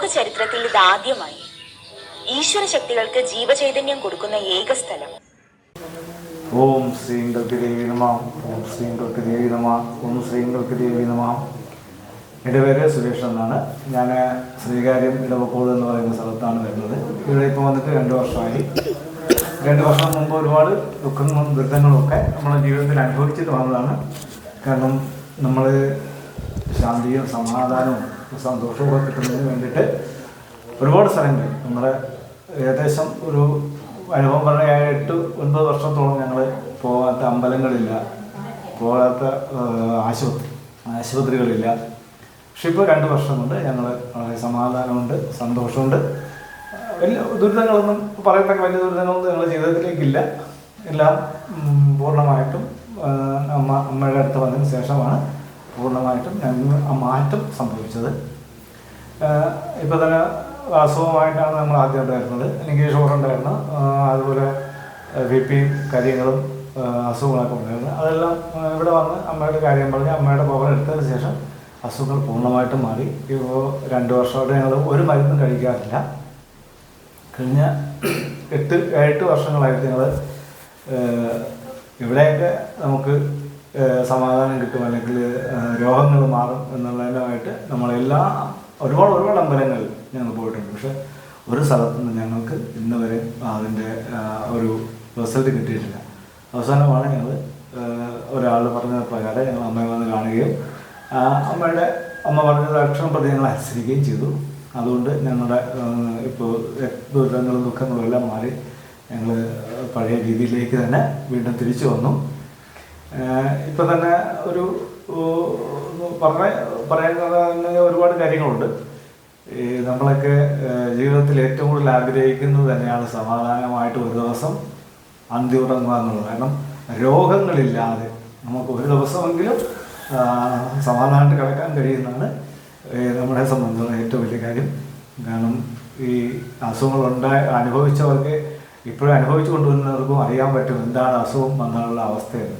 ലോക ചരിത്രത്തിൽ ഇതാദ്യമായി ഈശ്വര ശക്തികൾക്ക് ജീവചൈതന്യം കൊടുക്കുന്ന ഏക സ്ഥലം. ഓം ശ്രീങ്കൾക്ക് ദേവി നമ ഓം ശ്രീങ്കൾക്ക് ദേവി നമ ഓം ശ്രീങ്കൾക്ക് ദേവി നമ. എന്റെ പേര് സുരേഷ് എന്നാണ്. ഞാൻ ശ്രീകാര്യം ഇടവക്കോട് എന്ന് പറയുന്ന സ്ഥലത്താണ് വരുന്നത്. ഇവിടെ ഇപ്പോൾ വന്നിട്ട് രണ്ട് വർഷമായി. രണ്ട് വർഷം മുമ്പ് ഒരുപാട് ദുഃഖങ്ങളും ദുരിതങ്ങളും ഒക്കെ നമ്മുടെ ജീവിതത്തിൽ അനുഭവിച്ചിട്ട് വന്നതാണ്. കാരണം നമ്മൾ ശാന്തിയും സമാധാനവും സന്തോഷവും ഒക്കെ കിട്ടുന്നതിന് വേണ്ടിയിട്ട് ഒരുപാട് സ്ഥലങ്ങൾ. നമ്മുടെ ഏകദേശം ഒരു അനുഭവം പറഞ്ഞ എട്ട് ഒൻപത് വർഷത്തോളം ഞങ്ങൾ പോകാത്ത അമ്പലങ്ങളില്ല പോകാത്ത ആശുപത്രി ആശുപത്രികളില്ല. പക്ഷെ ഇപ്പോൾ രണ്ട് വർഷം കൊണ്ട് ഞങ്ങൾ വളരെ സമാധാനമുണ്ട് സന്തോഷമുണ്ട്. വലിയ ദുരിതങ്ങളൊന്നും പറയത്തക്ക വലിയ ദുരിതങ്ങളൊന്നും ഞങ്ങൾ ജീവിതത്തിലേക്കില്ല. എല്ലാം പൂർണമായിട്ടും അമ്മ അമ്മയുടെ അടുത്ത് വന്നതിന് ശേഷമാണ് പൂർണമായിട്ടും ഞങ്ങൾ ആ മാറ്റം സംഭവിച്ചത്. ഇപ്പോൾ തന്നെ വാസ്തവമായിട്ടാണ് നമ്മൾ ആദ്യം ഉണ്ടായിരുന്നത്. എനിക്ക് ഉണ്ടായിരുന്നു. അതുപോലെ ബി പി കാര്യങ്ങളും അസുഖങ്ങളൊക്കെ ഉണ്ടായിരുന്നു. അതെല്ലാം ഇവിടെ വന്ന് അമ്മയുടെ കാര്യം പറഞ്ഞ് അമ്മയുടെ പവർ എടുത്തതിന് ശേഷം അസുഖങ്ങൾ പൂർണമായിട്ടും മാറി. ഇപ്പോൾ രണ്ട് വർഷമായിട്ട് ഞങ്ങൾ ഒരു മരുന്നും കഴിക്കാറില്ല. കഴിഞ്ഞ എട്ട് എട്ട് വർഷങ്ങളായിട്ട് ഞങ്ങൾ ഇവിടെയൊക്കെ നമുക്ക് സമാധാനം കിട്ടും അല്ലെങ്കിൽ രോഗങ്ങൾ മാറും എന്നുള്ളതിനുമായിട്ട് നമ്മളെല്ലാ ഒരുപാട് ഒരുപാട് അമ്പലങ്ങളിൽ ഞങ്ങൾ പോയിട്ടുണ്ട്. പക്ഷെ ഒരു സ്ഥലത്തു നിന്ന് ഞങ്ങൾക്ക് ഇന്ന് വരെ അതിന്റെ ഒരു റിസൾട്ട് കിട്ടിയിട്ടില്ല. അവസാനമാണ് ഞങ്ങൾ ഒരാൾ പറഞ്ഞ പ്രകാരം ഞങ്ങൾ അമ്മയെ വന്ന് കാണുകയും അമ്മയുടെ അമ്മ പറഞ്ഞത് അക്ഷരം പ്രതി ഞങ്ങൾ അനുസരിക്കുകയും ചെയ്തു. അതുകൊണ്ട് ഞങ്ങളുടെ ഇപ്പോൾ ദുരിതങ്ങളും ദുഃഖങ്ങളും എല്ലാം മാറി ഞങ്ങൾ പഴയ രീതിയിലേക്ക് തന്നെ വീണ്ടും തിരിച്ചു വന്നു. ഇപ്പം തന്നെ ഒരു പറഞ്ഞ പറയുന്നത് ഒരുപാട് കാര്യങ്ങളുണ്ട്. നമ്മളൊക്കെ ജീവിതത്തിൽ ഏറ്റവും കൂടുതൽ ആഗ്രഹിക്കുന്നത് തന്നെയാണ് സമാധാനമായിട്ട് ഒരു ദിവസം അന്തിയുറങ്ങുക എന്നുള്ളത്. കാരണം രോഗങ്ങളില്ലാതെ നമുക്ക് ഒരു ദിവസമെങ്കിലും സമാധാനമായിട്ട് കിടക്കാൻ കഴിയുന്നതാണ് നമ്മളെ സംബന്ധിച്ചുള്ള ഏറ്റവും വലിയ കാര്യം. കാരണം ഈ അസുഖങ്ങൾ ഉണ്ടായി അനുഭവിച്ചവർക്ക് ഇപ്പോഴും അനുഭവിച്ചു കൊണ്ടുവരുന്നവർക്കും അറിയാൻ പറ്റും എന്താണ് അസുഖം വന്നുള്ള അവസ്ഥയെന്ന്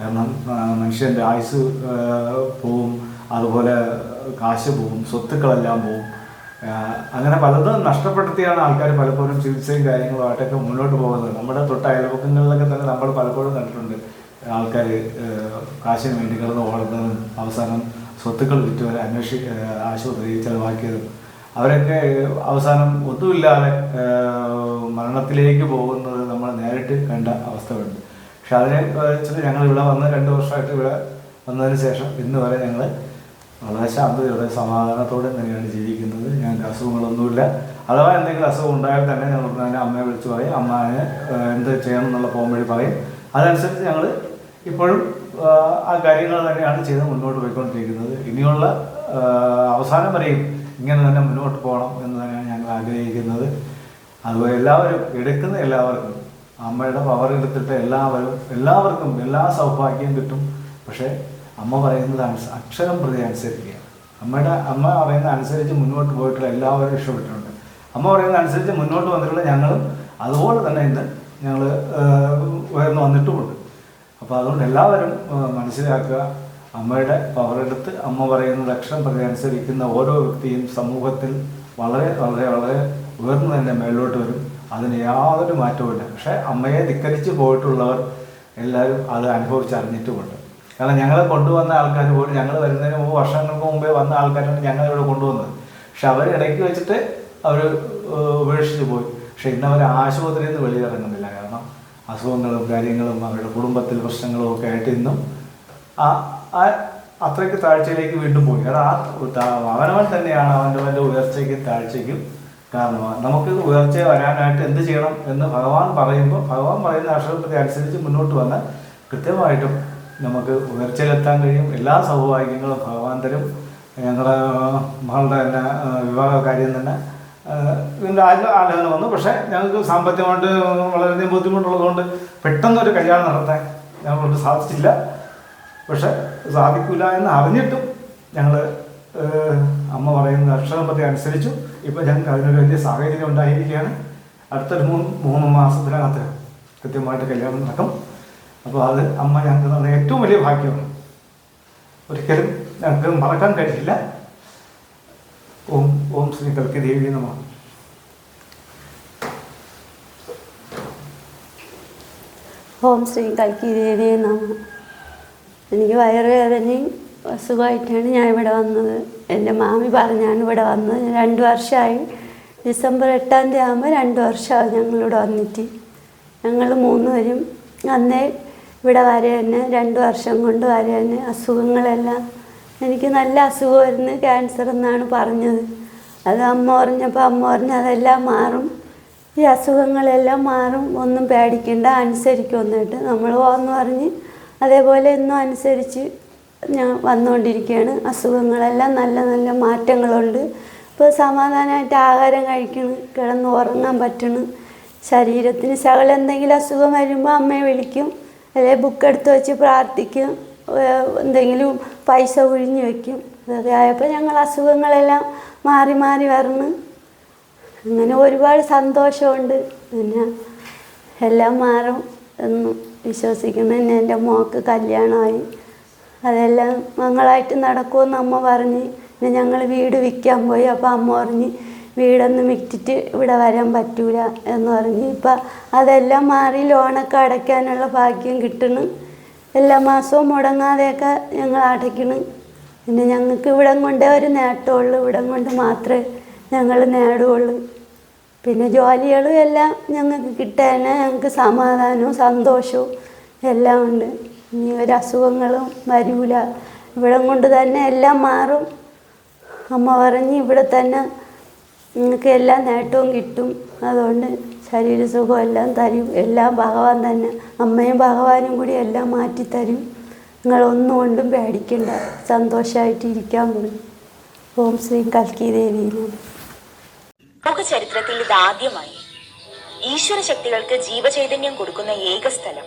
കാരണം മനുഷ്യന്റെ ആയുസ് പോവും അതുപോലെ കാശ് പോവും സ്വത്തുക്കളെല്ലാം പോവും. അങ്ങനെ പലതും നഷ്ടപ്പെടുത്തിയാണ് ആൾക്കാർ പലപ്പോഴും ചികിത്സയും കാര്യങ്ങളുമായിട്ടൊക്കെ മുന്നോട്ട് പോകുന്നത്. നമ്മുടെ തൊട്ട അയൽപക്കങ്ങളിലൊക്കെ തന്നെ നമ്മൾ പലപ്പോഴും കണ്ടിട്ടുണ്ട്. ആൾക്കാർ കാശിന് വേണ്ടി കിടന്ന് ഓടുന്നതും അവസാനം സ്വത്തുക്കൾ വിറ്റുവരെ അന്വേഷി ആശുപത്രി ചെലവാക്കിയതും. അവരൊക്കെ അവസാനം ഒന്നുമില്ലാതെ മരണത്തിലേക്ക് പോകുന്നത് നമ്മൾ നേരിട്ട് കണ്ട അവസ്ഥകളുണ്ട്. പക്ഷെ അതിനെ വെച്ചിട്ട് ഞങ്ങൾ ഇവിടെ വന്ന് രണ്ട് വർഷമായിട്ട് ഇവിടെ വന്നതിന് ശേഷം ഇന്ന് വരെ ഞങ്ങൾ വളരെ ശാന്തതയോടെ സമാധാനത്തോടെ തന്നെയാണ് ജീവിക്കുന്നത്. ഞാൻ അസുഖങ്ങളൊന്നുമില്ല. അഥവാ എന്തെങ്കിലും അസുഖം ഉണ്ടായാൽ തന്നെ ഞങ്ങൾ ഉടനെ അമ്മയെ വിളിച്ച് പറയും. അമ്മാനെ എന്ത് ചെയ്യണം എന്നുള്ള പോകും വഴി പറയും. അതനുസരിച്ച് ഞങ്ങൾ ഇപ്പോഴും ആ കാര്യങ്ങൾ തന്നെയാണ് ചെയ്ത് മുന്നോട്ട് പോയിക്കൊണ്ടിരിക്കുന്നത്. ഇനിയുള്ള അവസാനം വരെയും ഇങ്ങനെ തന്നെ മുന്നോട്ട് പോകണം എന്ന് തന്നെയാണ് ഞങ്ങൾ ആഗ്രഹിക്കുന്നത്. അതുപോലെ എല്ലാവരും എടുക്കുന്ന എല്ലാവർക്കും അമ്മയുടെ പവർ എടുത്തിട്ട് എല്ലാവരും എല്ലാവർക്കും എല്ലാ സൗഭാഗ്യവും കിട്ടും. പക്ഷേ അമ്മ പറയുന്നത് അക്ഷരം പ്രതി അനുസരിക്കുക. അമ്മയുടെ അമ്മ പറയുന്ന അനുസരിച്ച് മുന്നോട്ട് പോയിട്ടുള്ള എല്ലാവരും ഇഷ്ടപ്പെട്ടിട്ടുണ്ട്. അമ്മ പറയുന്ന അനുസരിച്ച് മുന്നോട്ട് വന്നിട്ടുള്ള ഞങ്ങളും അതുപോലെ തന്നെ ഇന്ന് ഞങ്ങൾ ഉയർന്നു വന്നിട്ടുമുണ്ട്. അപ്പോൾ അതുകൊണ്ട് എല്ലാവരും മനസ്സിലാക്കുക. അമ്മയുടെ പവറെടുത്ത് അമ്മ പറയുന്നത് അക്ഷരം പ്രതി അനുസരിക്കുന്ന ഓരോ വ്യക്തിയും സമൂഹത്തിൽ വളരെ വളരെ വളരെ ഉയർന്നു തന്നെ മേലോട്ട് വരും. അതിന് യാതൊരു മാറ്റവുമില്ല പക്ഷേ അമ്മയെ ധിക്കരിച്ച് പോയിട്ടുള്ളവർ എല്ലാവരും അത് അനുഭവിച്ചറിഞ്ഞിട്ടുമുണ്ട് കാരണം ഞങ്ങളെ കൊണ്ടുവന്ന ആൾക്കാർ പോലും ഞങ്ങൾ വരുന്നതിന് മുമ്പ് വർഷങ്ങൾക്ക് മുമ്പേ വന്ന ആൾക്കാരാണ് ഞങ്ങൾ ഇവിടെ കൊണ്ടുവന്നത്. പക്ഷെ അവർ ഇടയ്ക്ക് വെച്ചിട്ട് അവർ ഉപേക്ഷിച്ച് പോയി. പക്ഷെ ഇന്ന് അവർ ആശുപത്രിയിൽ നിന്ന് വെളിയിറങ്ങുന്നില്ല കാരണം അസുഖങ്ങളും കാര്യങ്ങളും അവരുടെ കുടുംബത്തിൽ പ്രശ്നങ്ങളും ഒക്കെ ആയിട്ട് ഇന്നും ആ ആ അത്രയ്ക്ക് താഴ്ചയിലേക്ക് വീണ്ടും പോയി. കാരണം ആ അവനവൻ തന്നെയാണ് അവന്റെ അവന്റെ ഉയർച്ചയ്ക്കും താഴ്ചയ്ക്കും കാരണമാണ് നമുക്ക് ഉയർച്ച വരാനായിട്ട് എന്ത് ചെയ്യണം എന്ന് ഭഗവാൻ പറയുമ്പോൾ ഭഗവാൻ പറയുന്ന അക്ഷരത്തെ അനുസരിച്ച് മുന്നോട്ട് വന്നാൽ കൃത്യമായിട്ടും നമുക്ക് ഉയർച്ചയിലെത്താൻ കഴിയും. എല്ലാ സൗഭാഗ്യങ്ങളും ഭഗവാൻ തരും. ഞങ്ങളുടെ മകളുടെ തന്നെ വിവാഹ കാര്യം തന്നെ ഇതിന്റെ ആലോചന വന്നു. പക്ഷേ ഞങ്ങൾക്ക് സാമ്പത്തികമായിട്ട് വളരെയധികം ബുദ്ധിമുട്ടുള്ളതുകൊണ്ട് പെട്ടെന്നൊരു കല്യാണം നടത്താൻ ഞങ്ങളോട് സാധിച്ചില്ല. പക്ഷേ സാധിക്കില്ല എന്ന് അറിഞ്ഞിട്ടും ഞങ്ങൾ അമ്മ പറയുന്ന അക്ഷരപത്തെ അനുസരിച്ചു. ഇപ്പം ഞങ്ങൾക്ക് അതിനൊരു വലിയ സാഹചര്യം ഉണ്ടായിരിക്കുകയാണ്. അടുത്തൊരു മൂന്ന് മൂന്ന് മാസത്തിനകത്ത് കൃത്യമായിട്ട് കല്യാണം നടക്കും. അപ്പോൾ അത് അമ്മ ഞങ്ങൾക്ക് തന്ന ഏറ്റവും വലിയ ഭാഗ്യമാണ്. ഒരിക്കലും ഞങ്ങൾക്ക് മറക്കാൻ കഴിയില്ല ഓം ഓം ശ്രീ കൽക്കി ദേവി നമ. ഓം ശ്രീ കൽക്കി ദേവിയെ നമ. എനിക്ക് വയറുവേദനയും അസുഖമായിട്ടാണ് ഞാൻ ഇവിടെ വന്നത്. എന്റെ മാമി പറഞ്ഞാണ് ഇവിടെ വന്നത് രണ്ട് വർഷമായി. ഡിസംബർ എട്ടാം തീയതി ആകുമ്പോൾ രണ്ട് വർഷമാകും ഞങ്ങളിവിടെ വന്നിട്ട്. ഞങ്ങൾ മൂന്നുപേരും അന്നേ ഇവിടെ വരെ തന്നെ രണ്ട് വർഷം കൊണ്ട് വരെ തന്നെ അസുഖങ്ങളെല്ലാം. എനിക്ക് നല്ല അസുഖമായിരുന്നു ക്യാൻസർ എന്നാണ് പറഞ്ഞത്. അത് അമ്മ പറഞ്ഞപ്പോൾ അമ്മ പറഞ്ഞു അതെല്ലാം മാറും. ഈ അസുഖങ്ങളെല്ലാം മാറും ഒന്നും പേടിക്കണ്ട അനുസരിക്കുമെന്നിട്ട് നമ്മൾ പോകാമെന്ന് പറഞ്ഞ് അതേപോലെ എന്നും അനുസരിച്ച് ഞാൻ വന്നുകൊണ്ടിരിക്കുകയാണ്. അസുഖങ്ങളെല്ലാം നല്ല നല്ല മാറ്റങ്ങളുണ്ട്. ഇപ്പോൾ സമാധാനമായിട്ട് ആഹാരം കഴിക്കണം കിടന്ന് ഉറങ്ങാൻ പറ്റണം. ശരീരത്തിന് ശകലം എന്തെങ്കിലും അസുഖം വരുമ്പോൾ അമ്മയെ വിളിക്കും. അല്ലെ ബുക്ക് എടുത്ത് വെച്ച് പ്രാർത്ഥിക്കും. എന്തെങ്കിലും പൈസ ഒഴിഞ്ഞു വെക്കും. അതൊക്കെ ആയപ്പോൾ ഞങ്ങൾ അസുഖങ്ങളെല്ലാം മാറി മാറി വരണം. അങ്ങനെ ഒരുപാട് സന്തോഷമുണ്ട്. പിന്നെ എല്ലാം മാറും എന്ന് വിശ്വസിക്കുന്നു. എന്റെ മോക്ക് കല്യാണമായി. അതെല്ലാം മംഗളായിട്ട് നടക്കുമെന്ന് അമ്മ പറഞ്ഞ്. പിന്നെ ഞങ്ങൾ വീട് വിൽക്കാൻ പോയി. അപ്പോൾ അമ്മ പറഞ്ഞ് വീടൊന്നും വിറ്റിട്ട് ഇവിടെ വരാൻ പറ്റൂല എന്ന് പറഞ്ഞ്. ഇപ്പം അതെല്ലാം മാറി ലോണൊക്കെ അടയ്ക്കാനുള്ള ഭാഗ്യം കിട്ടണം. എല്ലാ മാസവും മുടങ്ങാതെയൊക്കെ ഞങ്ങൾ അടയ്ക്കണം. പിന്നെ ഞങ്ങൾക്ക് ഇവിടം കൊണ്ടേ ഒരു നേട്ടമുള്ളൂ. ഇവിടം കൊണ്ട് മാത്രമേ ഞങ്ങൾ നേടുകയുള്ളൂ പിന്നെ ജോലികളും എല്ലാം ഞങ്ങൾക്ക് കിട്ടാനേ ഞങ്ങൾക്ക് സമാധാനവും സന്തോഷവും എല്ലാം ഉണ്ട്. ഇനി ഒരു അസുഖങ്ങളും വരൂല. ഇവിടം കൊണ്ട് തന്നെ എല്ലാം മാറും. അമ്മ പറഞ്ഞ് ഇവിടെ തന്നെ നിങ്ങൾക്ക് എല്ലാ നേട്ടവും കിട്ടും. അതുകൊണ്ട് ശരീരസുഖം എല്ലാം തരും. എല്ലാം ഭഗവാൻ തന്നെ അമ്മയും ഭഗവാനും കൂടി എല്ലാം മാറ്റിത്തരും നിങ്ങളൊന്നും കൊണ്ടും പേടിക്കണ്ട. സന്തോഷമായിട്ട് ഇരിക്കാൻ പോയി ഓം ശ്രീ കൽക്കി ദേവി ലോക ചരിത്രത്തിൽ ഇതാദ്യമായി ഈശ്വര ശക്തികൾക്ക് ജീവചൈതന്യം കൊടുക്കുന്ന ഏക സ്ഥലം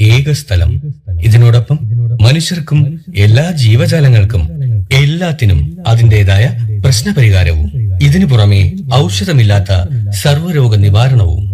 ഏക സ്ഥലം ഇതിനോടൊപ്പം മനുഷ്യർക്കും എല്ലാ ജീവജാലങ്ങൾക്കും എല്ലാത്തിനും അതിന്റെതായ പ്രശ്നപരിഹാരവും. ഇതിനു പുറമെ ഔഷധമില്ലാത്ത സർവരോഗ നിവാരണവും